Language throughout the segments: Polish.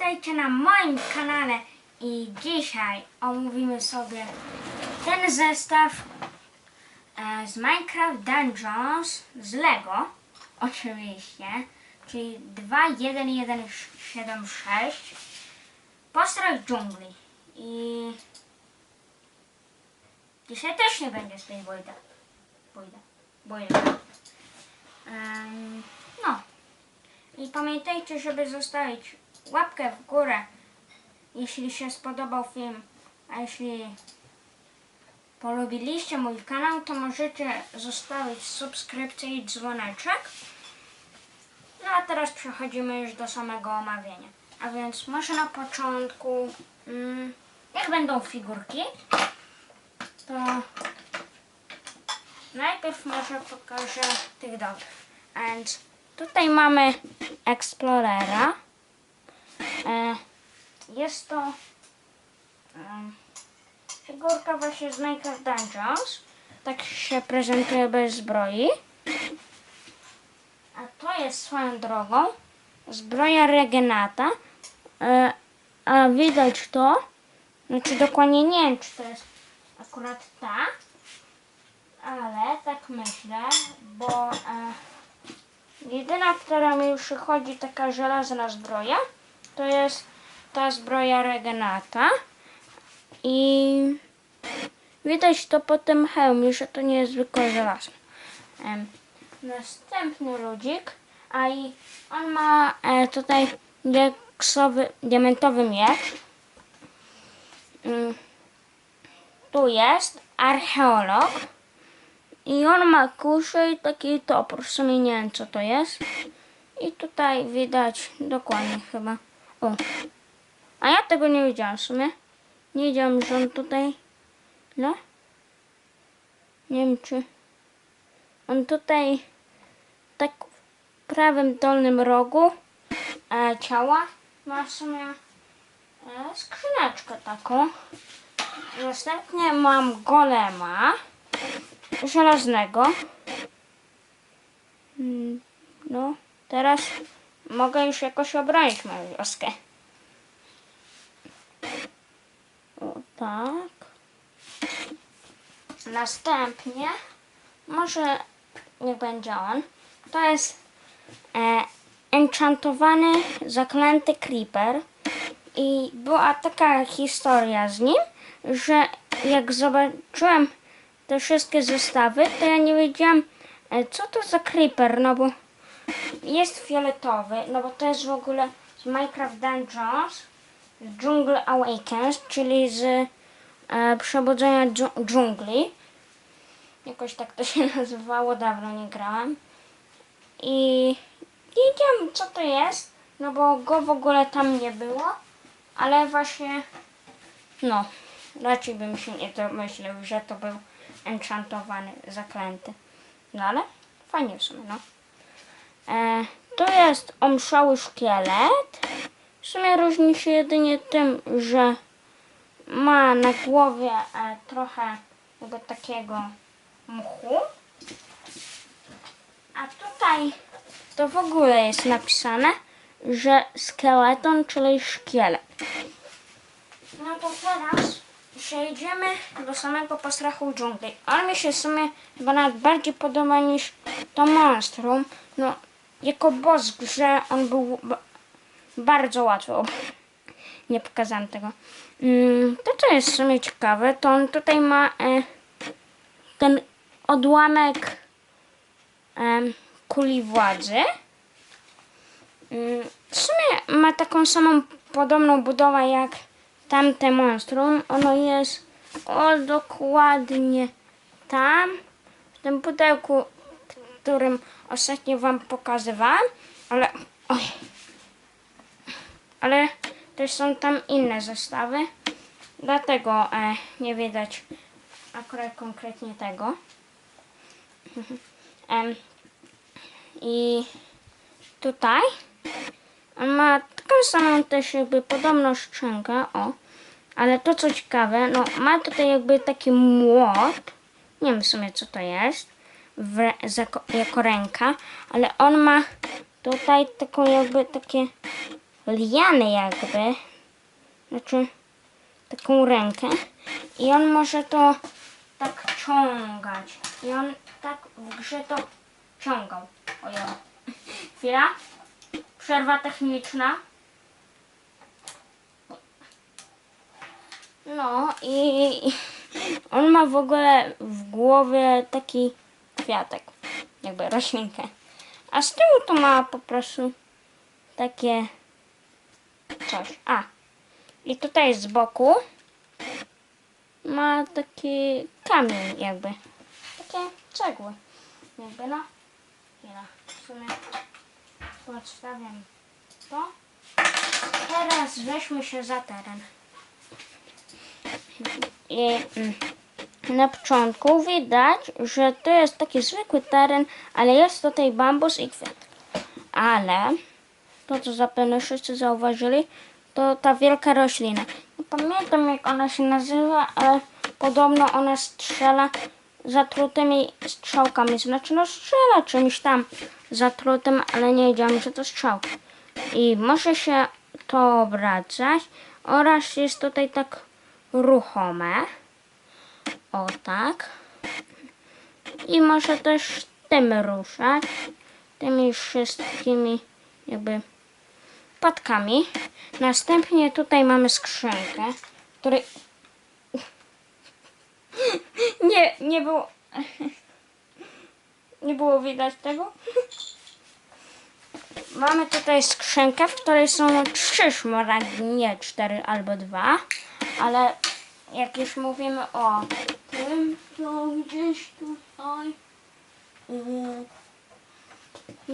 witajcie na moim kanale i dzisiaj omówimy sobie ten zestaw e, z Minecraft Dungeons z Lego oczywiście, czyli 2.1.1.7.6 Postrach dżungli i dzisiaj też nie będzie tej Wojda. Wojda. Wojda. Em, no. I pamiętajcie, żeby zostawić łapkę w górę, jeśli się spodobał film, a jeśli polubiliście mój kanał, to możecie zostawić subskrypcję i dzwoneczek. No a teraz przechodzimy już do samego omawiania. A więc może na początku, mm, jak będą figurki, to najpierw może pokażę tych dobrych. Więc tutaj mamy Explorera. E, Jest to figurka właśnie z Minecraft Dungeons. Tak się prezentuje bez zbroi. A to jest swoją drogą zbroja Regenata. E, A widać to, znaczy dokładnie nie wiem, czy to jest akurat ta, ale tak myślę, bo e, jedyna, która mi przychodzi taka żelazna zbroja, to jest ta zbroja Regenata i widać to po tym hełmie, że to nie jest zwykłe żelazo. Em, Następny ludzik, a i on ma e, tutaj diaksowy, diamentowy miecz. Mm, Tu jest archeolog. I on ma kuszę i taki topór. W sumie nie wiem co to jest. I tutaj widać dokładnie chyba. O. A ja tego nie widziałam w sumie. Nie wiedziałam, że on tutaj. No. Nie wiem czy. On tutaj tak w prawym dolnym rogu e, ciała ma w sumie e, skrzyneczkę taką. Następnie mam golema żelaznego. Mm, No, teraz mogę już jakoś obronić moją wioskę. O tak. Następnie, może niech będzie on, to jest e, enchantowany, zaklęty creeper. I była taka historia z nim, że jak zobaczyłem te wszystkie zestawy, to ja nie wiedziałam, e, co to za creeper, no bo jest fioletowy, no bo to jest w ogóle z Minecraft Dungeons, z Jungle Awakens, czyli z e, przebudzenia dżu- dżungli. Jakoś tak to się nazywało, dawno nie grałam. I nie wiedziałam, co to jest, no bo go w ogóle tam nie było, ale właśnie, no, raczej bym się nie domyślił, że to był enchantowany, zaklęty. No ale fajnie w sumie, no. E, to jest omszały szkielet. W sumie różni się jedynie tym, że ma na głowie e, trochę jakby takiego mchu. A tutaj to w ogóle jest napisane, że skeleton, czyli szkielet. No to teraz przejdziemy do samego postrachu dżungli. On mi się w sumie chyba nawet bardziej podoba niż to monstrum. No, jako boss grze on był ba- bardzo łatwo. Nie pokazałem tego. Mm, to co jest w sumie ciekawe, to on tutaj ma e, ten odłamek kuli władzy. Mm, W sumie ma taką samą podobną budowę jak tamte monstrum. Ono jest o dokładnie tam, w tym pudełku, którym ostatnio wam pokazywałam, ale oj, ale też są tam inne zestawy, dlatego e, nie widać akurat konkretnie tego. Em, I tutaj on ma taką samą też jakby podobną szczękę, o. Ale to co ciekawe, no ma tutaj jakby taki młot. Nie wiem w sumie co to jest. W, jako, jako ręka. Ale on ma tutaj taką jakby takie liany jakby. Znaczy taką rękę. I on może to tak ciągać. I on tak w grze to ciągał. Ojej. Chwila. Przerwa techniczna. No i on ma w ogóle w głowie taki kwiatek, jakby roślinkę. A z tyłu to ma po prostu takie coś. A, i tutaj z boku ma taki kamień jakby. Takie cegły. Jakby no. Chwila. W sumie podstawiam to. Teraz weźmy się za teren. I mm, na początku widać, że to jest taki zwykły teren, ale jest tutaj bambus i kwiat. Ale to, co zapewne wszyscy zauważyli, to ta wielka roślina. Nie pamiętam, jak ona się nazywa, ale podobno ona strzela zatrutymi strzałkami. Znaczy, no strzela czymś tam zatrutym, ale nie wiedziałam, że to strzałka. I może się to obracać oraz jest tutaj tak ruchome. O tak. I może też tym ruszać. Tymi wszystkimi jakby patkami. Następnie tutaj mamy skrzynkę, której nie, nie było nie było widać tego. Mamy tutaj skrzynkę, w której są trzy szmaragdy, nie cztery albo dwa, ale jak już mówimy o tym, to gdzieś tutaj yy,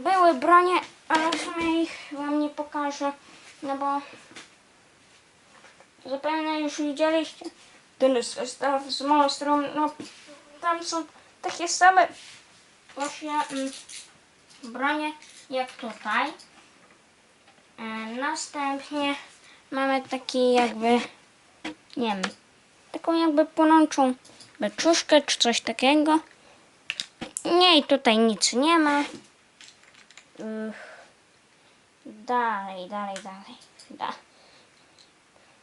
były bronie, ale w sumie ich wam nie pokażę, no bo zapewne już widzieliście ten zestaw z monstrum, no tam są takie same właśnie mm, bronie jak tutaj. E, następnie mamy taki jakby, nie wiem, taką jakby płonącą beczuszkę czy coś takiego. Nie, i tutaj nic nie ma. Ych. Dalej, dalej, dalej. Da.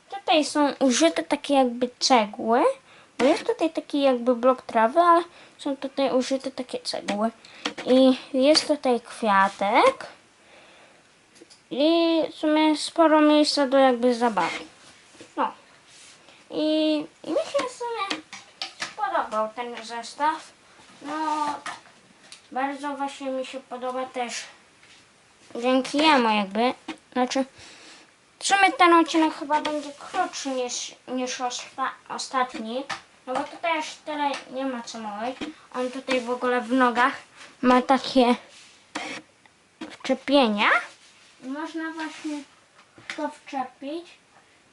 Tutaj są użyte takie jakby cegły. Bo jest tutaj taki jakby blok trawy, ale są tutaj użyte takie cegły. I jest tutaj kwiatek. I w sumie sporo miejsca do jakby zabawy. I, i mi się w sumie podobał ten zestaw. No, bardzo właśnie mi się podoba też dzięki jemu jakby. Znaczy, w sumie ten odcinek chyba będzie krótszy niż, niż osta, ostatni. No bo tutaj aż tyle nie ma co mówić. On tutaj w ogóle w nogach ma takie wczepienia. Można właśnie to wczepić.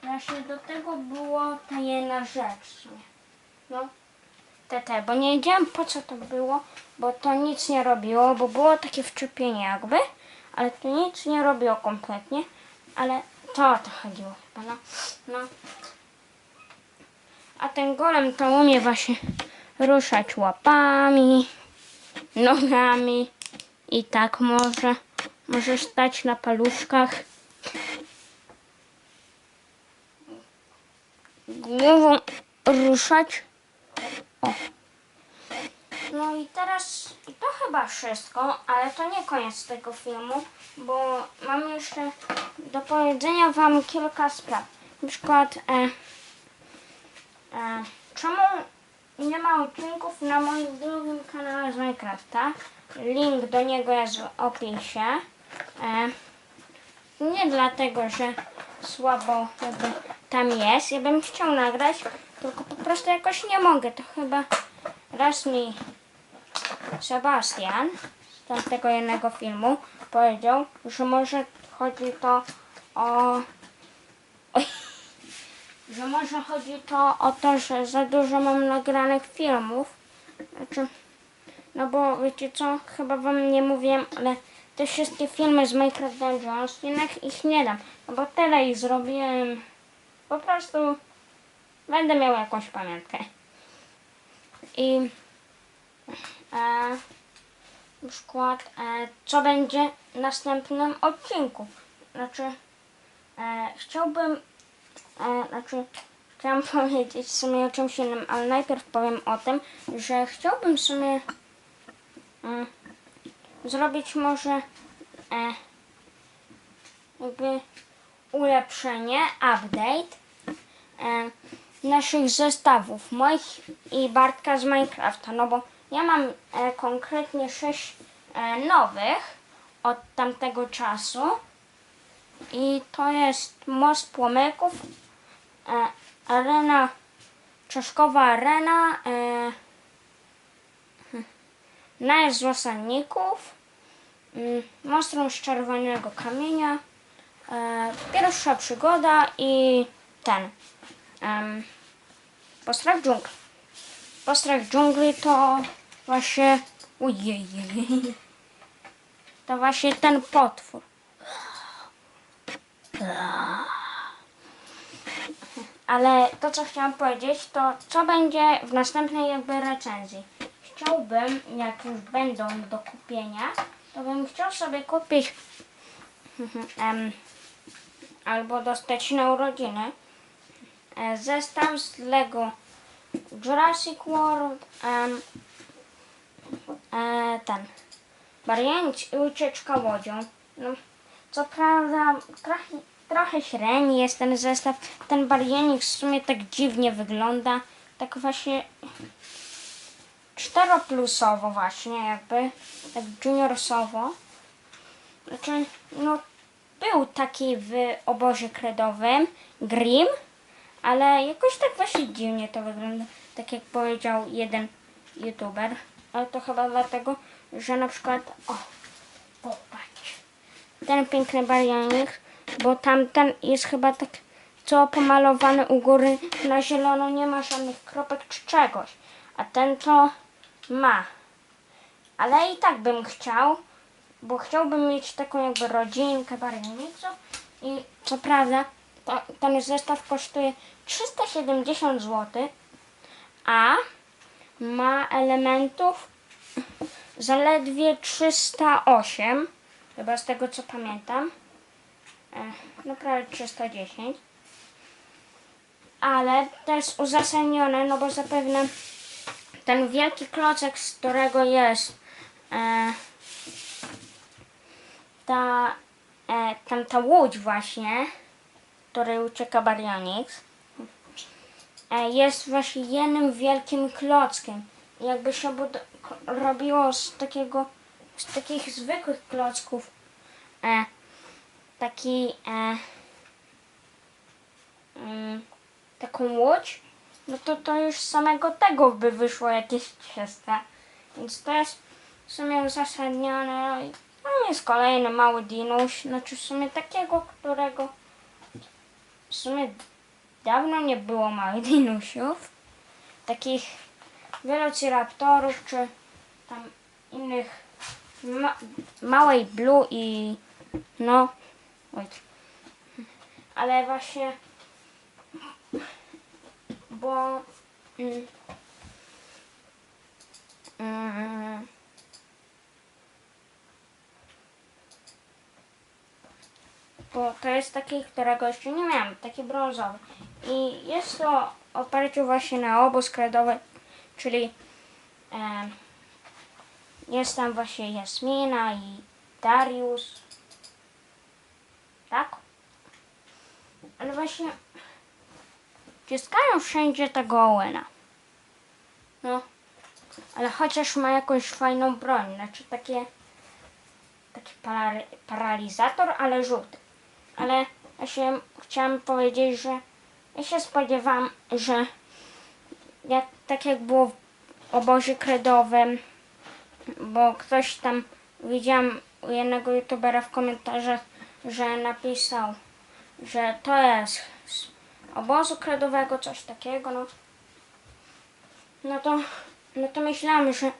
Właśnie do tego było ta jedna rzecz. No, te, bo nie wiedziałam po co to było, bo to nic nie robiło, bo było takie wczepienie jakby, ale to nic nie robiło kompletnie, ale to o to chodziło chyba, no. no. A ten golem to umie właśnie ruszać łapami, nogami i tak może, może stać na paluszkach. Głową ruszać. O. No i teraz to chyba wszystko, ale to nie koniec tego filmu, bo mam jeszcze do powiedzenia wam kilka spraw. Na przykład e, e, czemu nie ma odcinków na moim drugim kanale z Minecrafta. Link do niego jest w opisie. E, nie dlatego, że słabo jakby tam jest. Ja bym chciał nagrać, tylko po prostu jakoś nie mogę. To chyba raz mi Sebastian z tamtego jednego filmu powiedział, że może chodzi to o... Że może chodzi to o to, że za dużo mam nagranych filmów. Znaczy, no bo wiecie co, chyba wam nie mówiłem, ale te wszystkie filmy z Minecraft Dungeons, jednak ich nie dam. No bo tyle ich zrobiłem. Po prostu będę miał jakąś pamiątkę. I e, na przykład, e, co będzie w następnym odcinku. Znaczy, E, chciałbym, e, znaczy chciałam powiedzieć w sumie o czymś innym, ale najpierw powiem o tym, że chciałbym w sumie mm, zrobić może e, jakby ulepszenie, update e, naszych zestawów, moich i Bartka z Minecrafta, no bo ja mam e, konkretnie sześć e, nowych od tamtego czasu i to jest Most Płomyków, e, arena, czaszkowa arena, e, najazd z osadników, mm, monstrum z czerwonego kamienia, e, pierwsza przygoda i ten, em, postrach dżungli. Postrach dżungli to właśnie, ojej, to właśnie ten potwór. Ale to, co chciałam powiedzieć, to co będzie w następnej jakby recenzji. Chciałbym, jak już będą do kupienia, to bym chciał sobie kupić em, albo dostać na urodziny e, zestaw z Lego Jurassic World, em, e, ten, Barianic i ucieczka łodzią. No, co prawda trochę, trochę średni jest ten zestaw. Ten barianik w sumie tak dziwnie wygląda. Tak właśnie czteroplusowo właśnie jakby. Tak juniorsowo. Znaczy, no był taki w obozie kredowym Grim, ale jakoś tak właśnie dziwnie to wygląda. Tak jak powiedział jeden youtuber. Ale to chyba dlatego, że na przykład o, popatrz ten piękny barianik, bo tamten jest chyba tak co pomalowany u góry na zielono, nie ma żadnych kropek czy czegoś, a ten to ma. Ale i tak bym chciał, bo chciałbym mieć taką jakby rodzinkę barianicą i co prawda to, ten zestaw kosztuje 370 zł, a ma elementów zaledwie 308, chyba z tego co pamiętam. No prawie 310. Ale to jest uzasadnione, no bo zapewne ten wielki klocek, z którego jest e, ta, e, tam ta łódź właśnie, której ucieka Barianix, e, jest właśnie jednym wielkim klockiem. Jakby się robiło z takiego, z takich zwykłych klocków e, taki e, mm, taką łódź, no to to już z samego tego by wyszło jakieś 300. Więc to jest w sumie uzasadnione. Tam jest kolejny mały dinuś, znaczy w sumie takiego, którego w sumie dawno nie było małych dinusiów. Takich Velociraptorów czy tam innych ma- małej blue i no wait. ale właśnie bo mm, mm, bo to jest taki, którego jeszcze nie miałem, taki brązowy. I jest to oparciu właśnie na obóz kredowy, czyli em, jest tam właśnie Jasmina i Darius. Tak? Ale właśnie wciskają wszędzie tego Owena. No. Ale chociaż ma jakąś fajną broń, znaczy takie taki parali- paralizator, ale żółty. Ale ja się chciałam powiedzieć, że ja się spodziewam, że jak, tak jak było w obozie kredowym, bo ktoś tam widziałam u jednego youtubera w komentarzach, że napisał, że to jest z obozu kredowego, coś takiego, no. No to, no to myślałam, że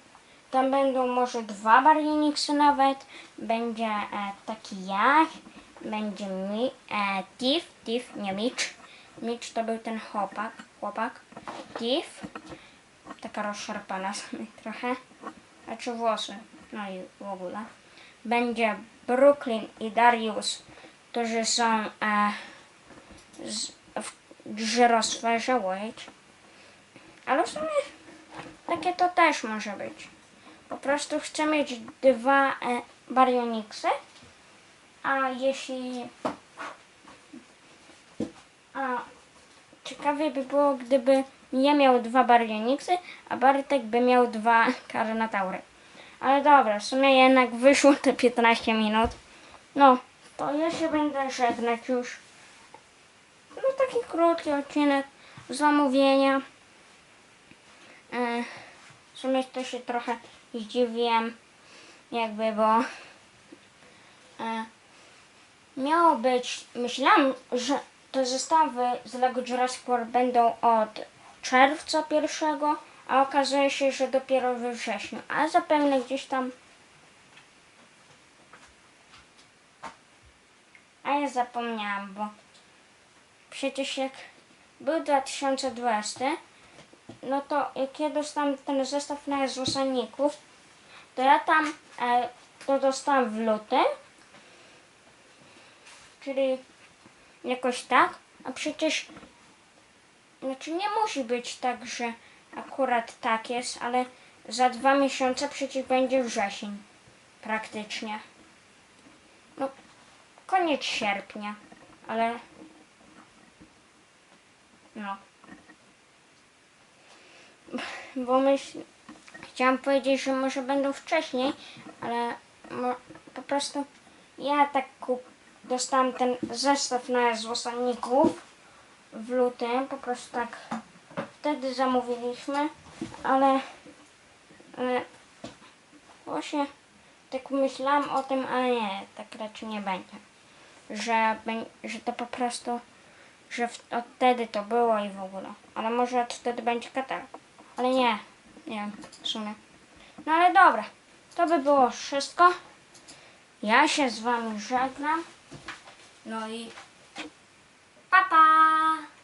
tam będą może dwa barwniksy nawet, będzie e, taki jak, będzie mi, e, Tiff, Tiff, nie Mitch, Mitch to był ten chłopak, chłopak, Tiff, taka rozszarpana sobie trochę, a czy włosy, no i w ogóle. Będzie Brooklyn i Darius, którzy są e, z, w żyrosferze, wait. Ale w sumie takie to też może być. Po prostu chcę mieć dwa e, a jeśli... A ciekawie by było, gdyby ja miał dwa baryoniksy, a Bartek by miał dwa karnataury. Ale dobra, w sumie jednak wyszło te 15 minut. No, to ja się będę żegnać już. No taki krótki odcinek zamówienia. E, W sumie to się trochę zdziwiłem, jakby, bo e, miało być, myślałam, że te zestawy z Lego Jurassic World będą od czerwca pierwszego, a okazuje się, że dopiero we wrześniu, a zapewne gdzieś tam. A ja zapomniałam, bo przecież jak był 2020, no to jak ja dostałam ten zestaw na złosanników, to ja tam e, to dostałam w lutym, czyli jakoś tak, a przecież znaczy nie musi być tak, że akurat tak jest, ale za dwa miesiące przecież będzie wrzesień praktycznie. No, koniec sierpnia, ale no. Bo myśl, chciałam powiedzieć, że może będą wcześniej, ale po prostu ja tak kup, dostałam ten zestaw na złosanników w lutym, po prostu tak wtedy zamówiliśmy, ale, ale właśnie tak myślałam o tym, ale nie, tak raczej nie będzie. Że, że to po prostu, że od wtedy to było i w ogóle. Ale może od wtedy będzie katalog. Ale nie, nie wiem, w sumie. No ale dobra, to by było wszystko. Ja się z wami żegnam. 来パパ